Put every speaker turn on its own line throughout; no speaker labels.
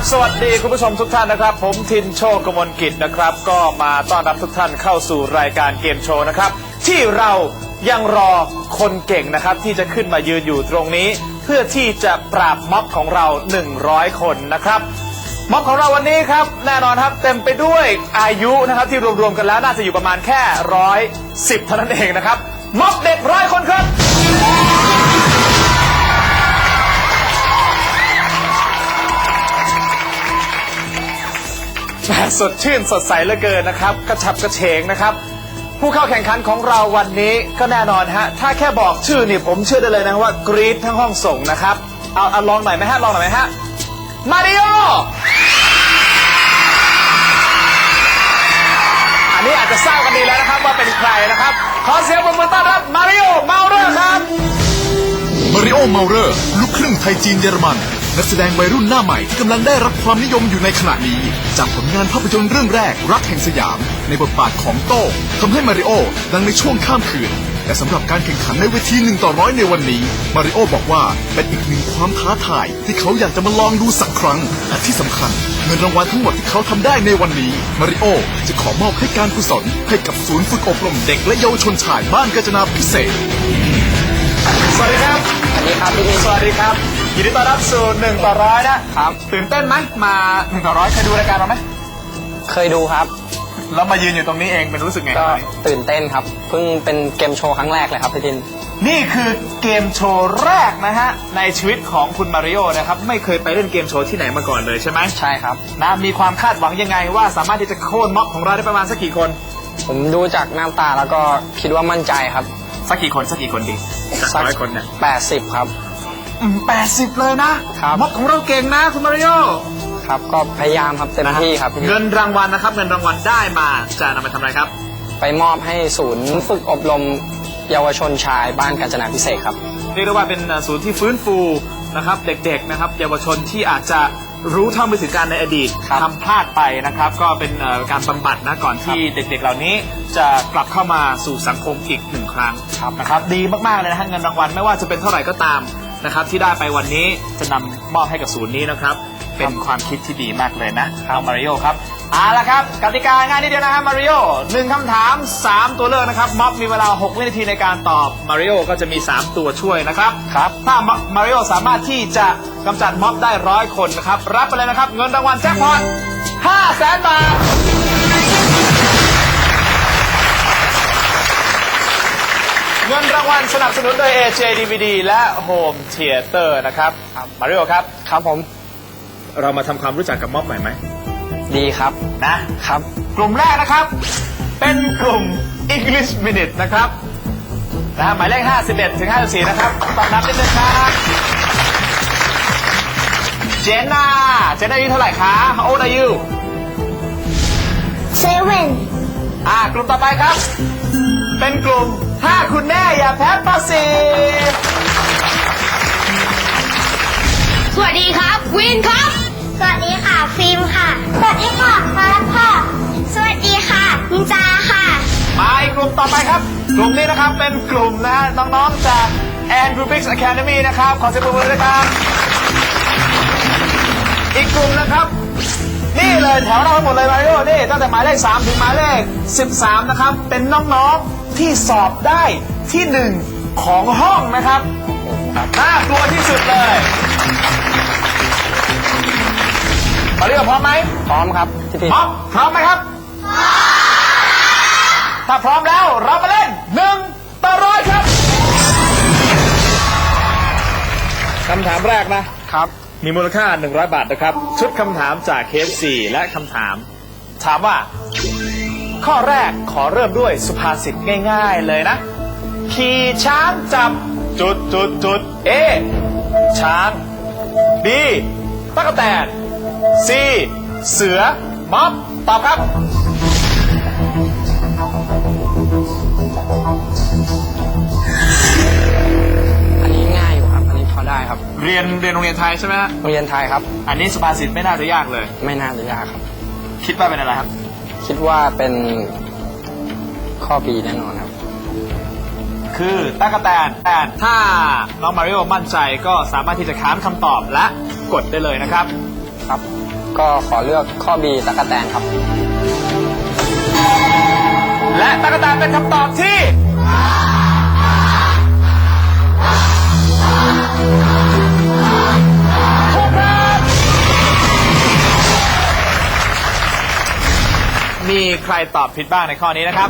กราบสวัสดีคุณผู้ชมทุกท่านนะครับ ผมทินโชคกมลกิจนะครับ ก็มาต้อนรับทุกท่านเข้าสู่รายการเกมโชว์นะครับ ที่เรายังรอคนเก่งนะครับ ที่จะขึ้นมายืนอยู่ตรงนี้ เพื่อที่จะปราบม็อบของเรา 100 คนนะครับม็อบของเราวันนี้ครับ แน่นอนครับเต็มไปด้วยอายุนะครับ ที่รวมๆกันแล้วน่าจะอยู่ประมาณแค่ร้อยสิบเท่านั้นเองนะครับม็อบเด็กร้อยคนครับ หม่สดชื่นสดใสเหลือเกินนะครับ กระฉับกระเฉงนะครับ ผู้เข้าแข่งขันของเราวันนี้ก็แน่นอนฮะ ถ้าแค่บอกชื่อนี่ผมเชื่อได้เลยนะว่ากรี๊ดทั้งห้องส่งนะครับ เอาเอาลองหน่อยไหมฮะ ลองหน่อยไหมฮะ มาริโอ อันนี้อาจจะทราบกันดีแล้วนะครับว่าเป็นใครนะครับ ขอเสียงปรบมือต้อนรับมาริโอ เมาเรอร์ครับ
มาริโอเมาเรอร์ลูกครึ่งไทยจีนเยอรมัน นักแสดงวัยรุ่นหน้าใหม่ที่กำลังได้รับความนิยมอยู่ในขณะนี้ จากผลงานภาพยนตร์เรื่องแรกรักแห่งสยาม ในบทบาทของโต้งทำให้มาริโอดังในช่วงข้ามคืนแต่สำหรับการแข่งขันในเวทีหนึ่งต่อร้อยในวันนี้มาริโอบอกว่าเป็นอีกหนึ่งความท้าทายที่เขาอยากจะมาลองดูสักครั้ง และที่สำคัญเงินรางวัลทั้งหมดที่เขาทำได้ในวันนี้มาริโอจะขอมอบให้การกุศลให้กับศูนย์ฝึกอบรมเด็กและเยาวชนชายบ้านกาญจนาพิเศษ
สวัสดีครับ
สวัสดีครับพี่
สวัสดีครับยินดีต้อนรับสู่หนึ่งต่อร้อยนะครับตื่นเต้นไหมมาหนึ่งต่อร้อยเคยดูรายการเราไหม
เคยดูครับ
แล้วมายืนอยู่ตรงนี้เองเป็นรู้สึกไง
ก็
ครับ
ตื่นเต้นครับ เพิ่งเป็นเกมโชว์ครั้งแรกเลยครับพี่ทิน
นี่คือเกมโชว์แรกนะฮะในชีวิตของคุณมาริโอนะครับไม่เคยไปเล่นเกมโชว์ที่ไหนมาก่อนเลยใช่ไหม
ใช่ครับ
นะมีความคาดหวังยังไงว่าสามารถที่จะโค่นม็อบของเราได้ประมาณสักกี่คน
ผมดูจากหน้าตาแล้วก็คิดว่ามั่นใจครับ
สักกี่คนสักกี่คนดีจากร้อยคนเนี่ย
80ครับ
แปดสิบเลยนะครับม็อบของเราเก่งนะคุณมาริโอ
ครับก็พยายามครับเต็มที่ครับพี่ทิ
เงิ
น
นรางวัลนะครับ เงินรางวัลได้มาจะนำไปทำอะไรครับ
ไปมอบให้ศูนย์ฝึกอบรมเยาวชนชายบ้านกาญจนาพิเศษครับ
เรียกได้ว่าเป็นศูนย์ที่ฟื้นฟูนะครับ เด็กๆนะครับ เยาวชนที่อาจจะรู้เท่าไม่ถึงการในอดีต
ครับ
ทำพลาดไปนะครับ ก็เป็นเอ่อการบำบัดนะก่อนที่เด็กๆเหล่านี้ จะกลับเข้ามาสู่สังคมอีกหนึ่งครั้งนะครับดีมากๆเลยนะฮะเงินรางวัลไม่ว่าจะเป็นเท่าไหร่ก็ตามนะครับที่ได้ไปวันนี้จะนำมอบให้กับศูนย์นี้นะครับ เป็นความคิดที่ดีมากเลยนะน้องมาริโอครับเอาละครับกติกาง่ายนิดเดียวนะครับมาริโอหนึ่งคำถาม 3 ตัวเลือกนะครับม็อบมีเวลา 6 วินาทีในการตอบมาริโอก็จะมี 3 ตัวช่วยนะครับครับถ้ามาริโอสามารถที่จะกำจัดม็อบได้ร้อยคนนะครับรับไปเลยนะครับเงินรางวัลแจ็คพอต5แสนบาท เงินรางวัลสนับสนุนโดย AJ DVD และ Home Theater นะครับมาริโอครับ
ครับผม
เรามาทำความรู้จักกับม็อบหน่อยไหม
ดีครับ
นะ
ครับ
กลุ่มแรกนะครับ เป็นกลุ่ม English Minute นะครับนะฮะหมายเลข 51 ถึง 54 นะครับตอบรับนิดนึงครับเจนนาเจนนาอายุเท่าไหร่คะ How old are you
seven
อ่ากลุ่มต่อไปครับ เป็นกลุ่ม ถ้าคุณแม่อย่าแพ้ประสิทธิ์
สวัสดีครับวินครับ สวัสดีค่ะ ฟิล์มค่ะ สวัสดีค่ะมารับค่ะ สวัสดีค่ะนินจาค่ะ
มาอีกกลุ่มต่อไปครับ กลุ่มนี้นะครับเป็นกลุ่มนะฮะน้องๆจาก and Rubik's Academy นะครับ ขอเสียงปรบมือด้วยครับ อีกกลุ่มนะครับ นี่เลยแถวเราทั้งหมดเลยมาริโอนี่ตั้งแต่หมายเลข 3 ถึงหมายเลข 13 นะครับ เป็นน้องๆ ที่สอบได้ที่หนึ่งของห้องนะครับน่ากลัวที่สุดเลยมาริโอพร้อมไหม
พร้อมครับพี่ทิน
พร้อมพร้อมไหมครับ ถ้าพร้อมแล้วเรามาเล่นหนึ่งต่อร้อยครับคำถามแรกนะ
ครับ
มีมูลค่า 100 บาทนะครับ ชุดคำถามจากเคส4และคำถาม ถามว่า ข้อแรกขอเริ่มด้วยสุภาษิตง่ายๆเลยนะ ขี่ช้างจับจุดจุดจุด A ช้าง B ตั๊กแตน C เสือม็อบตอบครับ
อันนี้ง่ายอยู่ครับ อันนี้พอได้ครับ
เรียนเรียนโรงเรียนไทยใช่ไหมฮะ
โรงเรียนไทยครับ
อันนี้สุภาษิตไม่น่าจะยากเลย
ไม่น่าจะยากครับ
คิดว่าเป็นอะไรครับ
คิดว่าเป็นข้อบีแน่นอนครับ
คือตั๊กแตนแต่ถ้าน้องมาริโอมั่นใจก็สามารถที่จะค้านคำตอบและกดได้เลยนะครับ
ครับ ก็ขอเลือกข้อ B ตะกะแตนครับ
และตะกะแตนเป็นคำตอบที่ มีใครตอบผิดบ้างในข้อนี้นะครับ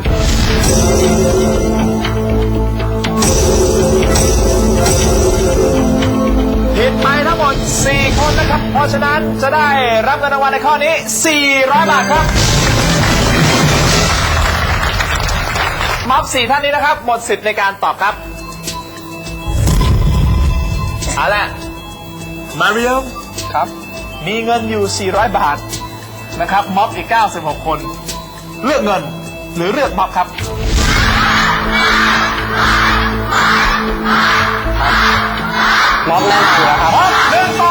ผิดไปทั้งหมด 4 คนนะครับ เพราะฉะนั้นจะได้รับเงินรางวัลในข้อนี้ 400 บาทครับ ม็อบสี่ท่านนี้นะครับ หมดสิทธิ์ในการตอบครับ เอาละมาริโอ
ครับ
มีเงินอยู่ 400 บาทนะครับ ม็อบอีก 96 คน เลือกเงิน หรือเลือกม็อบครับ
ม็อบแน่นอนอยู่แล้วครับ
ม็อบหนึ่งต่อเก้า